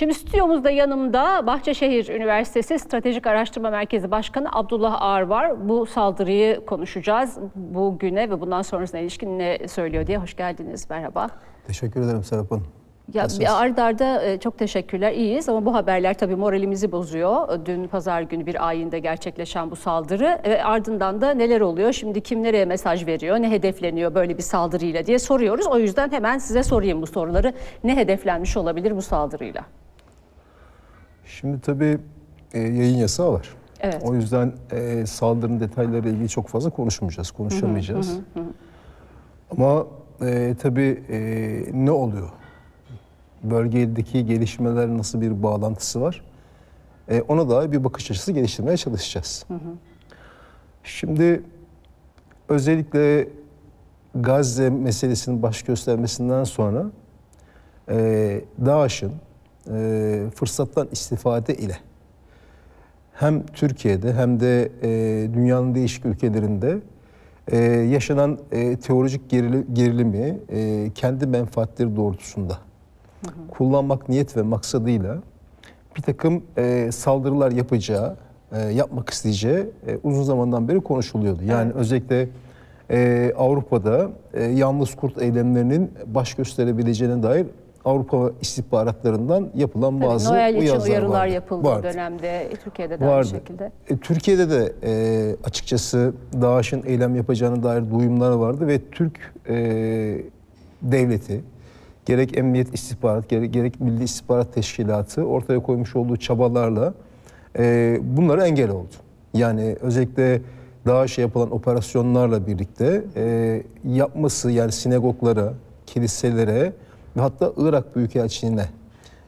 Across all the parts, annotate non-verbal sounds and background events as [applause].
Şimdi stüdyomuzda yanımda Bahçeşehir Üniversitesi Stratejik Araştırma Merkezi Başkanı Abdullah Ağar var. Bu saldırıyı konuşacağız. Bugüne ve bundan sonrasına ilişkin ne söylüyor diye. Hoş geldiniz. Merhaba. Teşekkür ederim Serap Hanım. Ya Nasılsınız? bir arda arda e, çok teşekkürler. İyiyiz ama bu haberler tabii moralimizi bozuyor. Dün pazar günü bir ayinde gerçekleşen bu saldırı ve ardından da neler oluyor? Şimdi kim nereye mesaj veriyor? Ne hedefleniyor böyle bir saldırıyla diye soruyoruz. O yüzden hemen size sorayım bu soruları. Ne hedeflenmiş olabilir bu saldırıyla? Şimdi tabii e, yayın yasağı var. Evet. O yüzden e, saldırının detaylarıyla ilgili çok fazla konuşmayacağız, konuşamayacağız. Ama e, tabii e, ne oluyor? Bölgedeki gelişmeler nasıl bir bağlantısı var? E, ona dair bir bakış açısı geliştirmeye çalışacağız. Şimdi özellikle Gazze meselesinin baş göstermesinden sonra e, DAEŞ'in e, fırsattan istifade ile hem Türkiye'de hem de e, dünyanın değişik ülkelerinde e, yaşanan e, teolojik gerili- gerilimi e, kendi menfaatleri doğrultusunda kullanmak niyet ve maksadıyla bir takım e, saldırılar yapacağı, e, yapmak isteyeceği e, uzun zamandan beri konuşuluyordu. Yani özellikle e, Avrupa'da e, yalnız kurt eylemlerinin baş gösterebileceğine dair Avrupa istihbaratlarından yapılan Tabii bazı Noel için uyarılar vardı. yapıldığı Vardı. dönemde e, Türkiye'de de aynı Vardı. şekilde. E, Türkiye'de de e, açıkçası DAEŞ'in eylem yapacağına dair duyumlar vardı ve Türk e, devleti gerek Emniyet İstihbarat gerek, gerek Milli İstihbarat Teşkilatı ortaya koymuş olduğu çabalarla e, bunlara engel oldu. Yani özellikle DAEŞ'e yapılan operasyonlarla birlikte e, yapması yani sinagoglara, kiliselere ve hatta Irak Büyükelçiliğine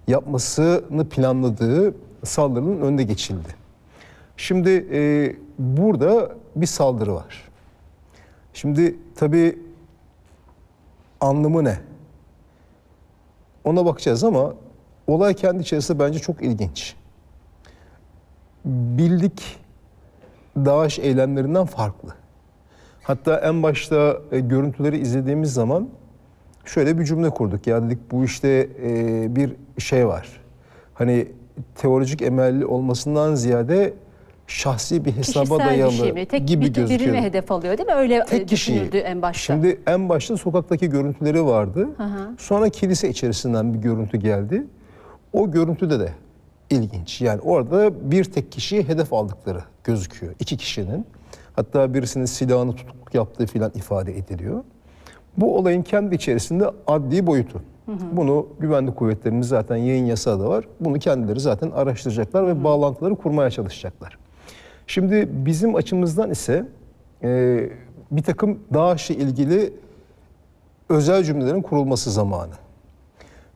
yapmasını planladığı saldırının önüne geçildi. Şimdi e, burada bir saldırı var. Şimdi tabii anlamı ne? Ona bakacağız ama olay kendi içerisinde bence çok ilginç. Bildik DAEŞ eylemlerinden farklı. Hatta en başta e, görüntüleri izlediğimiz zaman şöyle bir cümle kurduk. Ya dedik bu işte e, bir şey var. Hani teolojik emelli olmasından ziyade şahsi bir hesaba Kişisel dayalı bir şey mi? Tek gibi bir, gözüküyor. birini hedef alıyor değil mi? Öyle Tek kişiyi. düşünüldü en başta. Şimdi en başta sokaktaki görüntüleri vardı. Sonra kilise içerisinden bir görüntü geldi. O görüntüde de ilginç. Yani orada bir tek kişiyi hedef aldıkları gözüküyor. İki kişinin. Hatta birisinin silahını tutukluk yaptığı filan ifade ediliyor. Bu olayın kendi içerisinde adli boyutu. Bunu güvenlik kuvvetlerimiz zaten yayın yasağı da var. Bunu kendileri zaten araştıracaklar ve bağlantıları kurmaya çalışacaklar. Şimdi bizim açımızdan ise e, bir takım DAEŞ'le ilgili özel cümlelerin kurulması zamanı.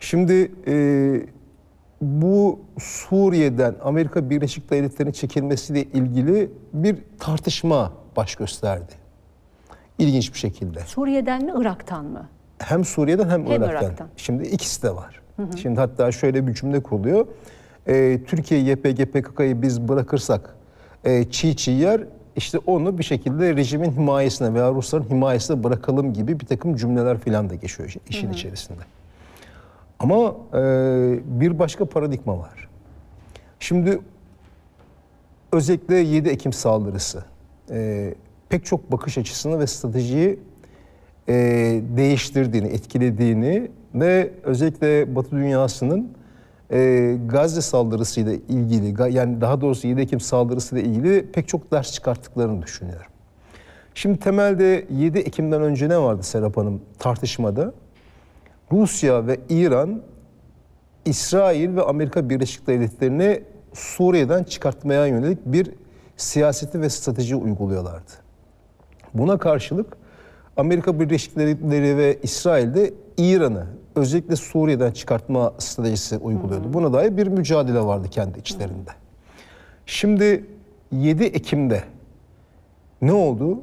Şimdi e, bu Suriye'den Amerika Birleşik Devletleri'nin çekilmesiyle ilgili bir tartışma baş gösterdi. İlginç bir şekilde. Suriye'den mi Irak'tan mı? Hem Suriye'den hem, Hem Irak'tan. Irak'tan. Şimdi ikisi de var. Şimdi hatta şöyle bir cümle kuruluyor. Ee, Türkiye YPG PKK'yı biz bırakırsak e, çiğ çiğ yer işte onu bir şekilde rejimin himayesine veya Rusların himayesine bırakalım gibi bir takım cümleler falan da geçiyor işin- işin içerisinde. Ama e, bir başka paradigma var. Şimdi özellikle 7 Ekim saldırısı e, pek çok bakış açısını ve stratejiyi e, değiştirdiğini, etkilediğini ve özellikle Batı dünyasının e, Gazze saldırısıyla ilgili, yani daha doğrusu 7 Ekim saldırısıyla ilgili pek çok ders çıkarttıklarını düşünüyorum. Şimdi temelde 7 Ekim'den önce ne vardı Serap Hanım tartışmada? Rusya ve İran İsrail ve Amerika Birleşik Devletleri'ni Suriye'den çıkartmaya yönelik bir siyaseti ve strateji uyguluyorlardı. Buna karşılık Amerika Birleşik Devletleri ve İsrail de İran'ı özellikle Suriye'den çıkartma stratejisi uyguluyordu. Buna dair bir mücadele vardı kendi içlerinde. Şimdi 7 Ekim'de ne oldu?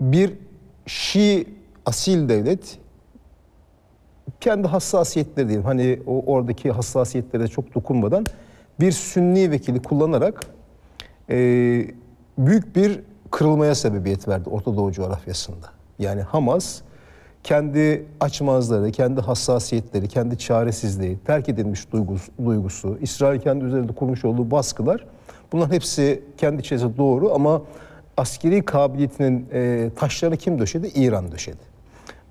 Bir Şii asil devlet kendi hassasiyetleri diyelim hani o oradaki hassasiyetlere çok dokunmadan bir sünni vekili kullanarak e, büyük bir kırılmaya sebebiyet verdi Orta Doğu coğrafyasında. Yani Hamas kendi açmazları, kendi hassasiyetleri, kendi çaresizliği, terk edilmiş duygusu, duygusu İsrail kendi üzerinde kurmuş olduğu baskılar bunların hepsi kendi içerisinde doğru ama askeri kabiliyetinin e, taşlarını kim döşedi? İran döşedi.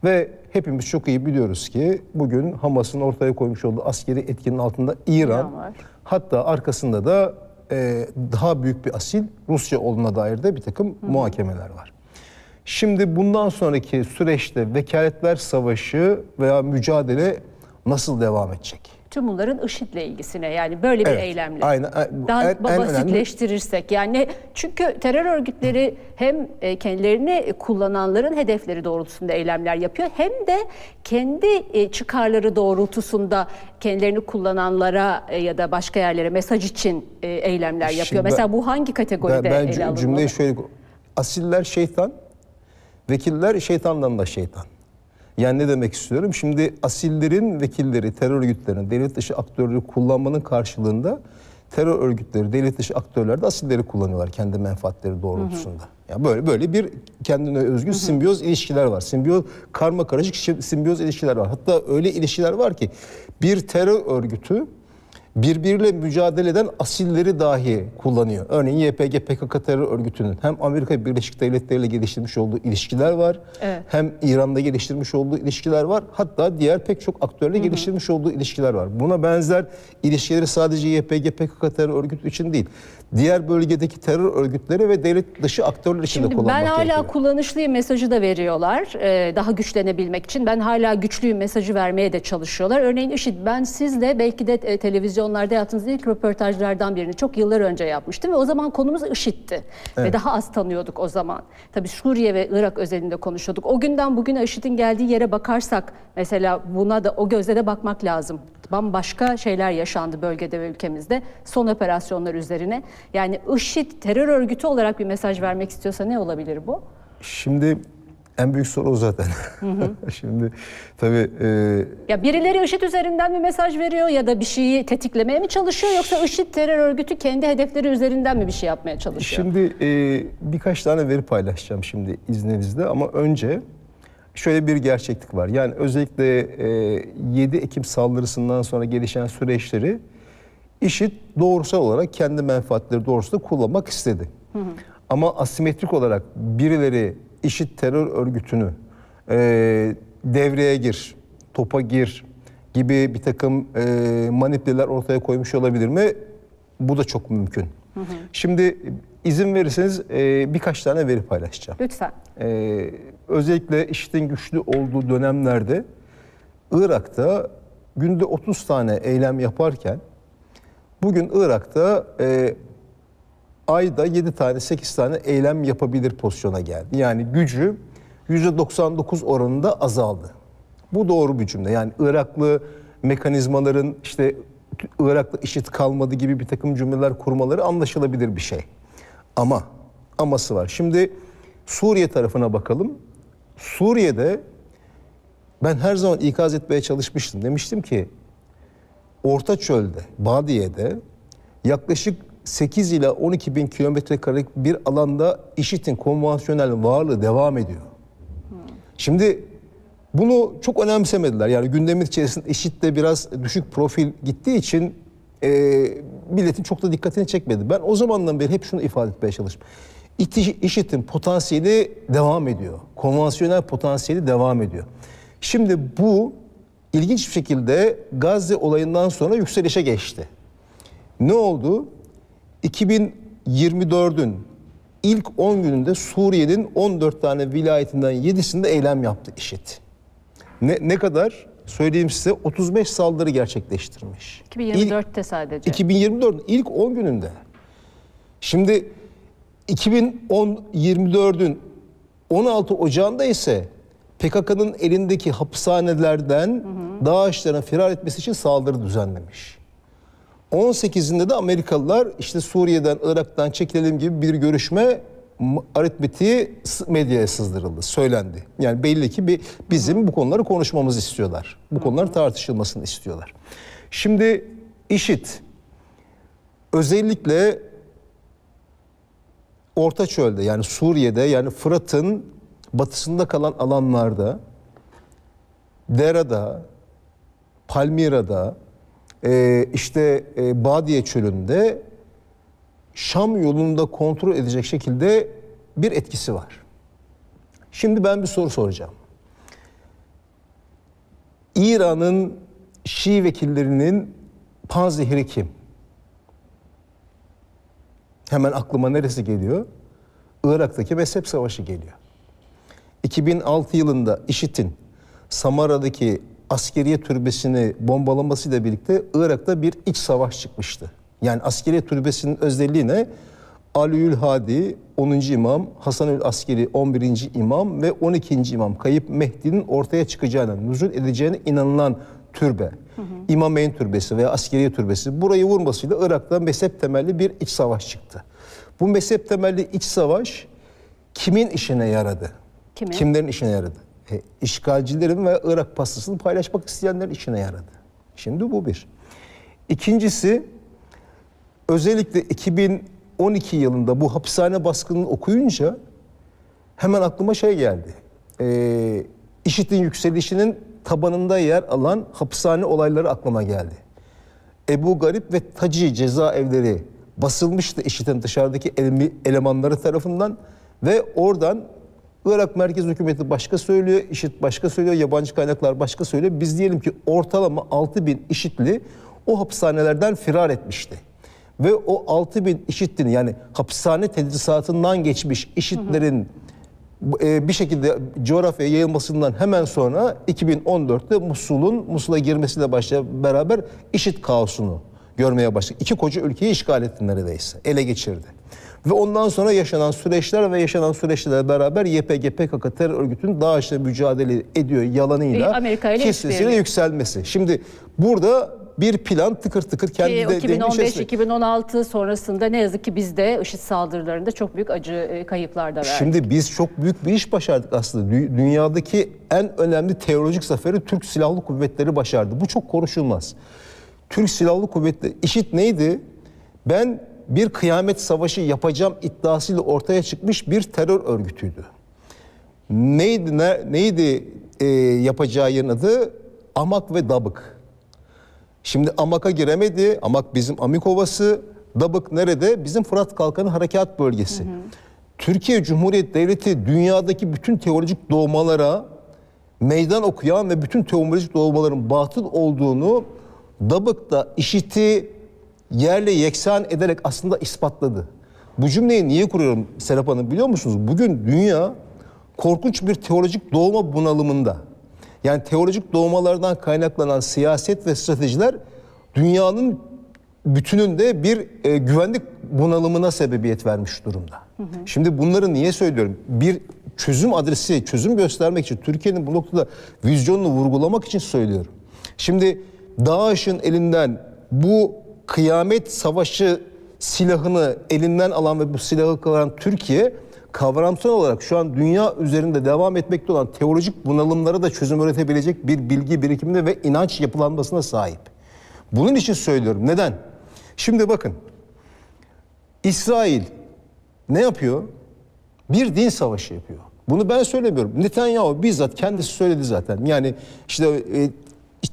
Ve hepimiz çok iyi biliyoruz ki bugün Hamas'ın ortaya koymuş olduğu askeri etkinin altında İran, İran var. hatta arkasında da e, daha büyük bir asil Rusya olduğuna dair de bir takım muhakemeler var. Şimdi bundan sonraki süreçte vekaletler savaşı veya mücadele nasıl devam edecek? Tüm bunların IŞİD'le ilgisine yani böyle bir Evet, eylemle. aynen. En- Daha en basitleştirirsek yani çünkü terör örgütleri hem e, kendilerini kullananların hedefleri doğrultusunda eylemler yapıyor hem de kendi e, çıkarları doğrultusunda kendilerini kullananlara e, ya da başka yerlere mesaj için eylemler yapıyor. Şimdi Mesela bu hangi kategoride Ben, ben ele alınmalı? cümleyi şöyle asiller şeytan, vekiller şeytandan da şeytan. Yani ne demek istiyorum? Şimdi asillerin vekilleri, terör örgütlerinin, devlet dışı aktörleri kullanmanın karşılığında terör örgütleri, devlet dışı aktörler de asilleri kullanıyorlar kendi menfaatleri doğrultusunda. Yani böyle böyle bir kendine özgü simbiyoz ilişkiler var. Simbiyoz karma karışık simbiyoz ilişkiler var. Hatta öyle ilişkiler var ki bir terör örgütü birbiriyle mücadele eden asilleri dahi kullanıyor. Örneğin YPG PKK terör örgütünün hem Amerika Birleşik Devletleri ile geliştirmiş olduğu ilişkiler var. Evet. Hem İran'da geliştirmiş olduğu ilişkiler var. Hatta diğer pek çok aktörle geliştirmiş olduğu ilişkiler var. Buna benzer ilişkileri sadece YPG PKK terör örgütü için değil. Diğer bölgedeki terör örgütleri ve devlet dışı aktörler için de Şimdi kullanmak ben hala gerekiyor. kullanışlıyım mesajı da veriyorlar. Ee, daha güçlenebilmek için. Ben hala güçlüyüm mesajı vermeye de çalışıyorlar. Örneğin IŞİD ben sizle belki de e, televizyonlarda yaptığınız ilk röportajlardan birini çok yıllar önce yapmıştım. Ve o zaman konumuz IŞİD'ti. Ve daha az tanıyorduk o zaman. Tabii Suriye ve Irak özelinde konuşuyorduk. O günden bugüne IŞİD'in geldiği yere bakarsak mesela buna da o gözle de bakmak lazım. Bambaşka şeyler yaşandı bölgede ve ülkemizde son operasyonlar üzerine. Yani IŞİD terör örgütü olarak bir mesaj vermek istiyorsa ne olabilir bu? Şimdi en büyük soru o zaten. [laughs] Şimdi tabii e, Ya birileri IŞİD üzerinden bir mesaj veriyor ya da bir şeyi tetiklemeye mi çalışıyor yoksa IŞİD terör örgütü kendi hedefleri üzerinden mi bir şey yapmaya çalışıyor? Şimdi e, birkaç tane veri paylaşacağım şimdi izninizle ama önce şöyle bir gerçeklik var. Yani özellikle e, 7 Ekim saldırısından sonra gelişen süreçleri IŞİD doğrusal olarak kendi menfaatleri doğrusunda kullanmak istedi. Ama asimetrik olarak birileri IŞİD terör örgütünü e, devreye gir, topa gir gibi bir takım e, manipüleler ortaya koymuş olabilir mi? Bu da çok mümkün. Şimdi izin verirseniz e, birkaç tane veri paylaşacağım. Lütfen. Ee, özellikle IŞİD'in güçlü olduğu dönemlerde Irak'ta günde 30 tane eylem yaparken bugün Irak'ta e, ayda 7 tane 8 tane eylem yapabilir pozisyona geldi. Yani gücü %99 oranında azaldı. Bu doğru bir cümle. Yani Iraklı mekanizmaların işte Irak'ta IŞİD kalmadı gibi bir takım cümleler kurmaları anlaşılabilir bir şey. Ama aması var. Şimdi Suriye tarafına bakalım. Suriye'de ben her zaman ikaz etmeye çalışmıştım. Demiştim ki Orta Çöl'de, Badiye'de yaklaşık 8 ila 12 bin kilometre karelik bir alanda IŞİD'in konvansiyonel varlığı devam ediyor. Şimdi bunu çok önemsemediler. Yani gündemin içerisinde IŞİD de biraz düşük profil gittiği için e, milletin çok da dikkatini çekmedi. Ben o zamandan beri hep şunu ifade etmeye çalıştım. IŞİD'in potansiyeli devam ediyor. Konvansiyonel potansiyeli devam ediyor. Şimdi bu ilginç bir şekilde Gazze olayından sonra yükselişe geçti. Ne oldu? 2024'ün ilk 10 gününde Suriye'nin 14 tane vilayetinden 7'sinde eylem yaptı IŞİD. Ne, ne kadar? Söyleyeyim size 35 saldırı gerçekleştirmiş. 2024'te sadece. 2024'ün ilk 10 gününde. Şimdi 2024'ün 16 Ocağı'nda ise PKK'nın elindeki hapishanelerden DAEŞ'lerin firar etmesi için saldırı düzenlemiş. 18'inde de Amerikalılar işte Suriye'den, Irak'tan çekilelim gibi bir görüşme aritmetiği medyaya sızdırıldı, söylendi. Yani belli ki bir, bizim bu konuları konuşmamızı istiyorlar. Bu konuların tartışılmasını istiyorlar. Şimdi IŞİD özellikle Orta Çöl'de yani Suriye'de yani Fırat'ın batısında kalan alanlarda Dera'da, Palmira'da, e, işte e, Badiye çölünde Şam yolunda kontrol edecek şekilde bir etkisi var. Şimdi ben bir soru soracağım. İran'ın Şii vekillerinin panzehiri kim? Hemen aklıma neresi geliyor? Irak'taki mezhep savaşı geliyor. 2006 yılında IŞİD'in Samara'daki askeriye türbesini bombalamasıyla birlikte Irak'ta bir iç savaş çıkmıştı. Yani askeriye türbesinin özelliği ne? Aliül Hadi 10. imam, Hasanül Askeri 11. imam ve 12. imam Kayıp Mehdi'nin ortaya çıkacağına, nüzul edeceğine inanılan türbe. İmameyn türbesi veya askeriye türbesi burayı vurmasıyla Irak'ta mezhep temelli bir iç savaş çıktı. Bu mezhep temelli iç savaş kimin işine yaradı? Kimin? Kimlerin işine yaradı? E, işgalcilerin ve Irak pastasını paylaşmak isteyenlerin işine yaradı. Şimdi bu bir. İkincisi özellikle 2012 yılında bu hapishane baskınını okuyunca hemen aklıma şey geldi. Ee, IŞİD'in yükselişinin tabanında yer alan hapishane olayları aklıma geldi. Ebu Garip ve Taci cezaevleri basılmıştı IŞİD'in dışarıdaki elemanları tarafından ve oradan Irak Merkez Hükümeti başka söylüyor, IŞİD başka söylüyor, yabancı kaynaklar başka söylüyor. Biz diyelim ki ortalama 6 bin IŞİD'li o hapishanelerden firar etmişti. Ve o 6 bin IŞİD'li yani hapishane tedrisatından geçmiş IŞİD'lerin bu- e, bir şekilde coğrafyaya yayılmasından hemen sonra 2014'te Musul'un Musul'a girmesiyle başlayan beraber IŞİD kaosunu görmeye başladık. İki koca ülkeyi işgal etti neredeyse. Ele geçirdi. Ve ondan sonra yaşanan süreçler ve yaşanan süreçlerle beraber YPG PKK terör örgütünün DAEŞ'le mücadele ediyor yalanıyla işbirliği. yükselmesi. Şimdi burada bir plan tıkır tıkır kendi Ki de, denge içerisinde- 2015-2016 sonrasında ne yazık ki bizde IŞİD saldırılarında çok büyük acı e, kayıplar da verdik. Şimdi biz çok büyük bir iş başardık aslında. Dü- Dünyadaki en önemli teolojik zaferi Türk Silahlı Kuvvetleri başardı. Bu çok konuşulmaz. Türk Silahlı Kuvvetleri, işit neydi? Ben bir kıyamet savaşı yapacağım iddiasıyla ortaya çıkmış bir terör örgütüydü. Neydi ne, neydi e, yapacağı yerin adı? Amak ve Dabık. Şimdi Amak'a giremedi. Amak bizim Amik Ovası. Dabık nerede? Bizim Fırat Kalkanı Harekat Bölgesi. Türkiye Cumhuriyeti Devleti dünyadaki bütün teolojik doğmalara meydan okuyan ve bütün teolojik doğmaların batıl olduğunu Dabık'ta işiti yerle yeksan ederek aslında ispatladı. Bu cümleyi niye kuruyorum Serap Hanım biliyor musunuz? Bugün dünya korkunç bir teolojik doğma bunalımında. Yani teolojik doğmalardan kaynaklanan siyaset ve stratejiler dünyanın bütününde bir e, güvenlik bunalımına sebebiyet vermiş durumda. Şimdi bunları niye söylüyorum? Bir çözüm adresi, çözüm göstermek için Türkiye'nin bu noktada vizyonunu vurgulamak için söylüyorum. Şimdi DAEŞ'in elinden bu kıyamet savaşı silahını elinden alan ve bu silahı kullanan Türkiye kavramsal olarak şu an dünya üzerinde devam etmekte olan teolojik bunalımlara da çözüm üretebilecek bir bilgi birikimine ve inanç yapılanmasına sahip. Bunun için söylüyorum. Neden? Şimdi bakın. İsrail ne yapıyor? Bir din savaşı yapıyor. Bunu ben söylemiyorum. Netanyahu bizzat kendisi söyledi zaten. Yani işte e,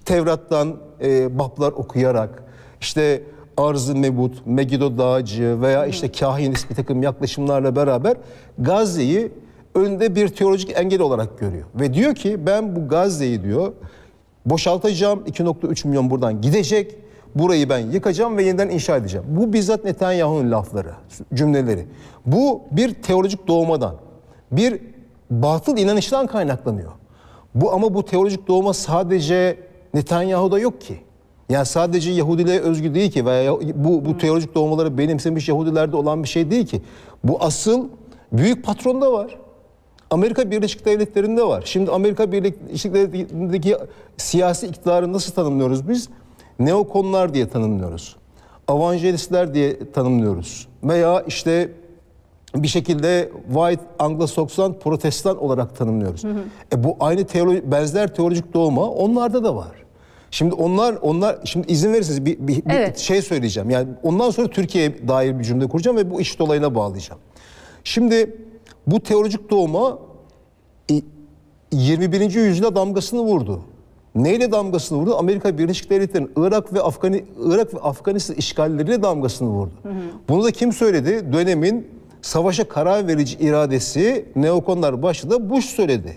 Tevrat'tan e, bablar okuyarak, işte Arz-ı Mebut, Megiddo Dağcı veya işte kahinist bir takım yaklaşımlarla beraber Gazze'yi önünde bir teolojik engel olarak görüyor. Ve diyor ki ben bu Gazze'yi diyor boşaltacağım 2.3 milyon buradan gidecek. Burayı ben yıkacağım ve yeniden inşa edeceğim. Bu bizzat Netanyahu'nun lafları, cümleleri. Bu bir teolojik doğmadan, bir batıl inanıştan kaynaklanıyor. Bu ama bu teolojik doğma sadece Netanyahu'da yok ki. Yani sadece Yahudiliğe özgü değil ki veya bu, bu teolojik doğmaları benimsemiş Yahudilerde olan bir şey değil ki. Bu asıl büyük patronda var. Amerika Birleşik Devletleri'nde var. Şimdi Amerika Birleşik Devletleri'ndeki siyasi iktidarı nasıl tanımlıyoruz biz? Neokonlar diye tanımlıyoruz. Avangelistler diye tanımlıyoruz. Veya işte bir şekilde White Anglo-Sakson Protestan olarak tanımlıyoruz. E bu aynı teoloji, benzer teolojik doğma onlarda da var. Şimdi onlar onlar şimdi izin verirseniz bir, bir, bir Evet. şey söyleyeceğim. Yani ondan sonra Türkiye'ye dair bir cümle kuracağım ve bu iş dolayına bağlayacağım. Şimdi bu teolojik doğma e, 21. yüzyıla damgasını vurdu. Neyle damgasını vurdu? Amerika Birleşik Devletleri'nin Irak ve Afgani, Irak ve Afganistan işgalleriyle damgasını vurdu. Bunu da kim söyledi? Dönemin savaşa karar verici iradesi neokonlar başında Bush söyledi.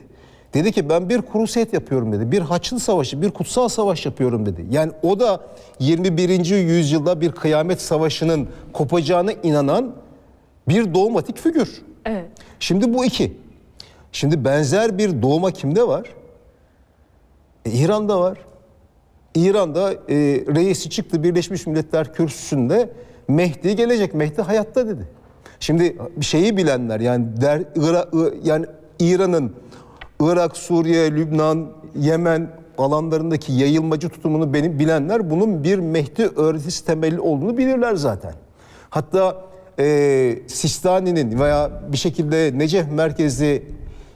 Dedi ki ben bir krusiyet yapıyorum dedi. Bir Haçlı Savaşı, bir kutsal savaş yapıyorum dedi. Yani o da 21. yüzyılda bir kıyamet savaşının kopacağına inanan bir dogmatik figür. Evet. Şimdi bu iki. Şimdi benzer bir doğma kimde var? E, İran'da var. İran'da e, reisi çıktı Birleşmiş Milletler kürsüsünde Mehdi gelecek. Mehdi hayatta dedi. Şimdi şeyi bilenler yani der, Ira- yani İran'ın Irak, Suriye, Lübnan, Yemen alanlarındaki yayılmacı tutumunu benim bilenler bunun bir Mehdi öğretisi temelli olduğunu bilirler zaten. Hatta e, Sistani'nin veya bir şekilde Necef merkezli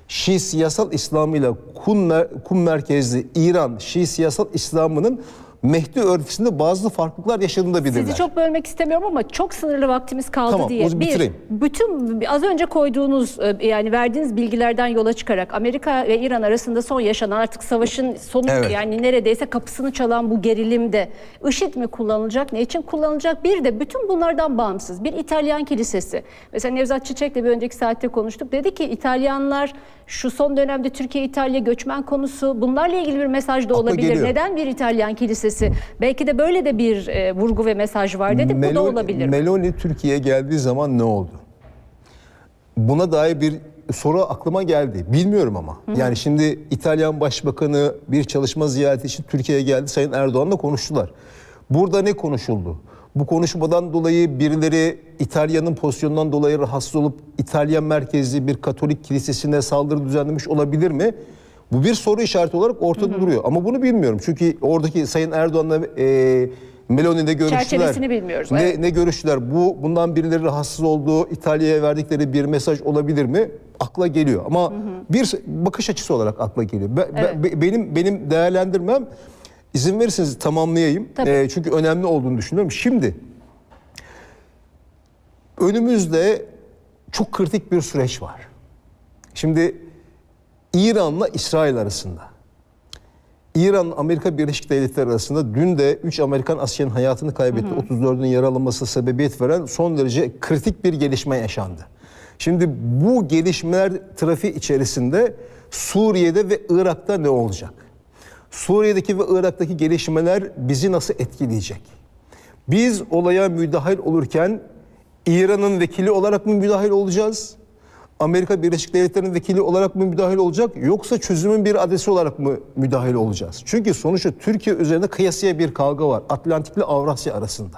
Şii siyasal İslam'ıyla Kum, mer- Kum merkezli İran Şii siyasal İslam'ının Mehdi örgüsünde bazı farklılıklar yaşadığını da bilirler. Sizi çok bölmek istemiyorum ama çok sınırlı vaktimiz kaldı Tamam, diye. o zaman bitireyim. bütün az önce koyduğunuz e, yani verdiğiniz bilgilerden yola çıkarak Amerika ve İran arasında son yaşanan artık savaşın sonu Evet. yani neredeyse kapısını çalan bu gerilimde IŞİD mi kullanılacak, ne için kullanılacak? Bir de bütün bunlardan bağımsız bir İtalyan kilisesi. Mesela Nevzat Çiçek'le bir önceki saatte konuştuk. Dedi ki İtalyanlar şu son dönemde Türkiye-İtalya göçmen konusu bunlarla ilgili bir mesaj da olabilir. Neden bir İtalyan kilisesi? Belki de böyle de bir e, vurgu ve mesaj var dedik. Bu da Meloni- olabilir. Meloni Türkiye'ye geldiği zaman ne oldu? Buna dair bir soru aklıma geldi. Bilmiyorum ama. Yani şimdi İtalyan Başbakanı bir çalışma ziyareti için Türkiye'ye geldi. Sayın Erdoğan'la konuştular. Burada ne konuşuldu? Bu konuşmadan dolayı birileri İtalya'nın pozisyonundan dolayı rahatsız olup İtalyan merkezli bir Katolik kilisesine saldırı düzenlemiş olabilir mi? Bu bir soru işareti olarak ortada duruyor. Ama bunu bilmiyorum. Çünkü oradaki Sayın Erdoğan'la e, Meloni'de görüştüler. Çerçevesini bilmiyoruz, Ne, evet. ne görüştüler? Bu bundan birileri rahatsız olduğu İtalya'ya verdikleri bir mesaj olabilir mi? Akla geliyor. Ama bir bakış açısı olarak akla geliyor. Be- Evet. be- benim benim değerlendirmem izin verirseniz tamamlayayım. Tabii. Ee, çünkü önemli olduğunu düşünüyorum. Şimdi önümüzde çok kritik bir süreç var. Şimdi İran'la İsrail arasında. İran Amerika Birleşik Devletleri arasında dün de 3 Amerikan askerin hayatını kaybetti. 34'ün yaralanması sebebiyet veren son derece kritik bir gelişme yaşandı. Şimdi bu gelişmeler trafiği içerisinde Suriye'de ve Irak'ta ne olacak? Suriye'deki ve Irak'taki gelişmeler bizi nasıl etkileyecek? Biz olaya müdahil olurken İran'ın vekili olarak mı müdahil olacağız? Amerika Birleşik Devletleri'nin vekili olarak mı müdahil olacak yoksa çözümün bir adresi olarak mı müdahil olacağız? Çünkü sonuçta Türkiye üzerinde kıyasıya bir kavga var Atlantik ile Avrasya arasında.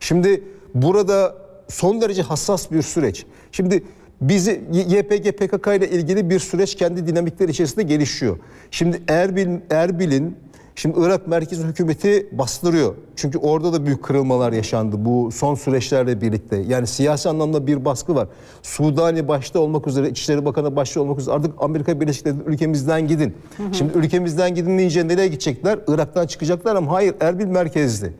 Şimdi burada son derece hassas bir süreç. Şimdi bizi YPG PKK ile ilgili bir süreç kendi dinamikleri içerisinde gelişiyor. Şimdi Erbil Erbil'in Şimdi Irak merkezi hükümeti bastırıyor. Çünkü orada da büyük kırılmalar yaşandı bu son süreçlerle birlikte. Yani siyasi anlamda bir baskı var. Sudani başta olmak üzere, İçişleri Bakanı başta olmak üzere artık Amerika Birleşik Devletleri ülkemizden gidin. Şimdi ülkemizden gidin deyince nereye gidecekler? Irak'tan çıkacaklar ama hayır Erbil merkezli.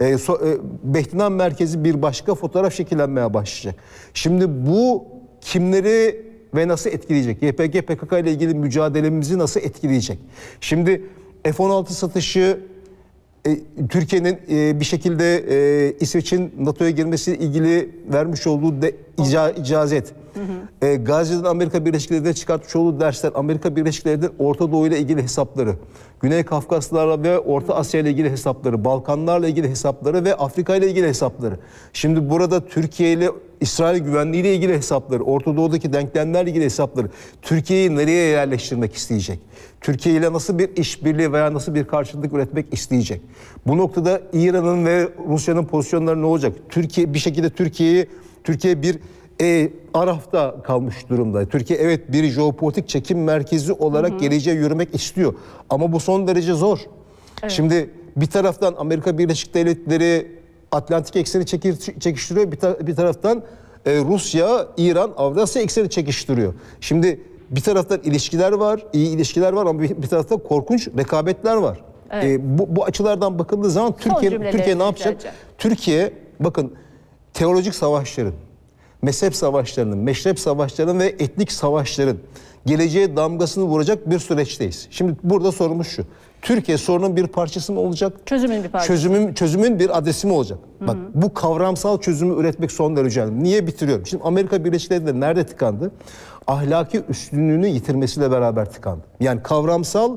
E, so- e, Behtinan merkezi bir başka fotoğraf şekillenmeye başlayacak. Şimdi bu kimleri ve nasıl etkileyecek? YPG PKK ile ilgili mücadelemizi nasıl etkileyecek? Şimdi F-16 satışı e, Türkiye'nin e, bir şekilde e, İsveç'in NATO'ya girmesiyle ilgili vermiş olduğu de, ica, icazet. E, Gazze'den Amerika Birleşik Devletleri'ne çıkartmış olduğu dersler, Amerika Birleşik Devletleri'nin Orta Doğu ile ilgili hesapları, Güney Kafkaslarla ve Orta Asya ile ilgili hesapları, Balkanlarla ilgili hesapları ve Afrika ile ilgili hesapları. Şimdi burada Türkiye ile İsrail güvenliği ile ilgili hesapları, Orta Doğu'daki denklemlerle ilgili hesapları, Türkiye'yi nereye yerleştirmek isteyecek? Türkiye ile nasıl bir işbirliği veya nasıl bir karşılık üretmek isteyecek? Bu noktada İran'ın ve Rusya'nın pozisyonları ne olacak? Türkiye bir şekilde Türkiye'yi Türkiye bir e, arafta kalmış durumda. Türkiye evet bir jeopolitik çekim merkezi olarak geleceğe yürümek istiyor. Ama bu son derece zor. Şimdi bir taraftan Amerika Birleşik Devletleri Atlantik ekseni çekir- çekiştiriyor. Bir, ta- bir taraftan e, Rusya, İran, Avrasya ekseni çekiştiriyor. Şimdi bir taraftan ilişkiler var, iyi ilişkiler var ama bir, bir taraftan korkunç rekabetler var. Evet. E, bu, bu açılardan bakıldığı zaman Türkiye Türkiye ne yapacak? Türkiye bakın teolojik savaşların, mezhep savaşlarının, meşrep savaşlarının ve etnik savaşların geleceğe damgasını vuracak bir süreçteyiz. Şimdi burada sorumuz şu. Türkiye sorunun bir parçası mı olacak? Çözümün bir parçası. Çözümün, çözümün bir adresi mi olacak? Bak bu kavramsal çözümü üretmek son derece önemli. Niye bitiriyorum? Şimdi Amerika Birleşik Devletleri nerede tıkandı? Ahlaki üstünlüğünü yitirmesiyle beraber tıkandı. Yani kavramsal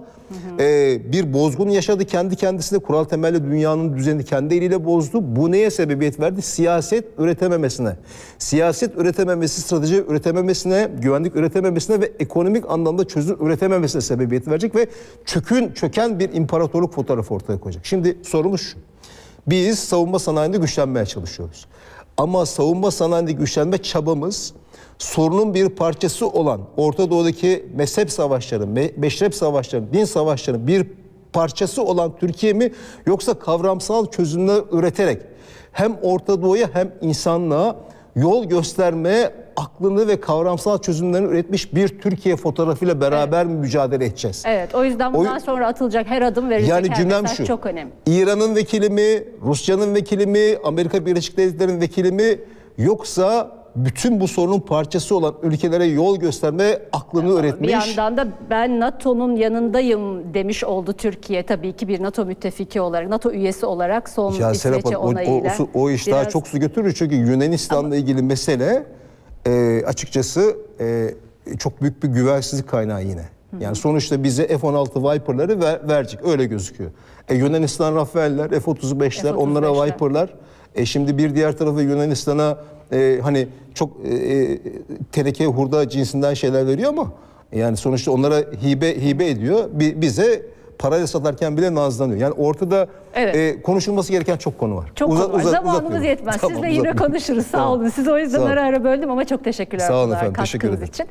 e, bir bozgun yaşadı kendi kendisine. Kural temelli dünyanın düzenini kendi eliyle bozdu. Bu neye sebebiyet verdi? Siyaset üretememesine. Siyaset üretememesi, strateji üretememesine, güvenlik üretememesine ve ekonomik anlamda çözüm üretememesine sebebiyet verecek ve çökün çöken bir imparatorluk fotoğrafı ortaya koyacak. Şimdi sorumuz şu. Biz savunma sanayinde güçlenmeye çalışıyoruz. Ama savunma sanayinde güçlenme çabamız sorunun bir parçası olan Orta Doğu'daki mezhep savaşları, me- meşrep savaşları, din savaşları bir parçası olan Türkiye mi yoksa kavramsal çözümler üreterek hem Orta Doğu'ya hem insanlığa yol göstermeye aklını ve kavramsal çözümlerini üretmiş bir Türkiye fotoğrafıyla beraber mi mücadele edeceğiz? Evet o yüzden bundan O- sonra atılacak her adım verilecek Yani her cümlem şu. çok önemli. İran'ın vekili mi, Rusya'nın vekili mi, Amerika Birleşik Devletleri'nin vekili mi yoksa bütün bu sorunun parçası olan ülkelere yol gösterme aklını Bir öğretmiş. yandan da ben NATO'nun yanındayım demiş oldu Türkiye tabii ki bir NATO müttefiki olarak, NATO üyesi olarak son Ya Serap İsveç'e Hanım, o, o, onayıyla. o, o iş daha biraz- çok su götürür çünkü Yunanistan'la ilgili mesele e, açıkçası e, çok büyük bir güvensizlik kaynağı yine. Yani sonuçta bize F-16 Viper'ları ver, verecek öyle gözüküyor. E, Yunanistan Rafael'ler, F-35'ler, F-35'ler. onlara Viper'lar. E, şimdi bir diğer tarafı Yunanistan'a e, hani çok e, e, teneke hurda cinsinden şeyler veriyor ama yani sonuçta onlara hibe hibe ediyor. Bi- bize parayla satarken bile nazlanıyor. Yani ortada Evet. e, konuşulması gereken çok konu var. Çok Uza- konu var. uza- Zamanımız yetmez. Tamam, Sizle yine konuşuruz. Sağ olun. Sizi o yüzden ara ara böldüm ama çok teşekkürler Sağ olun efendim, teşekkür ederim. için.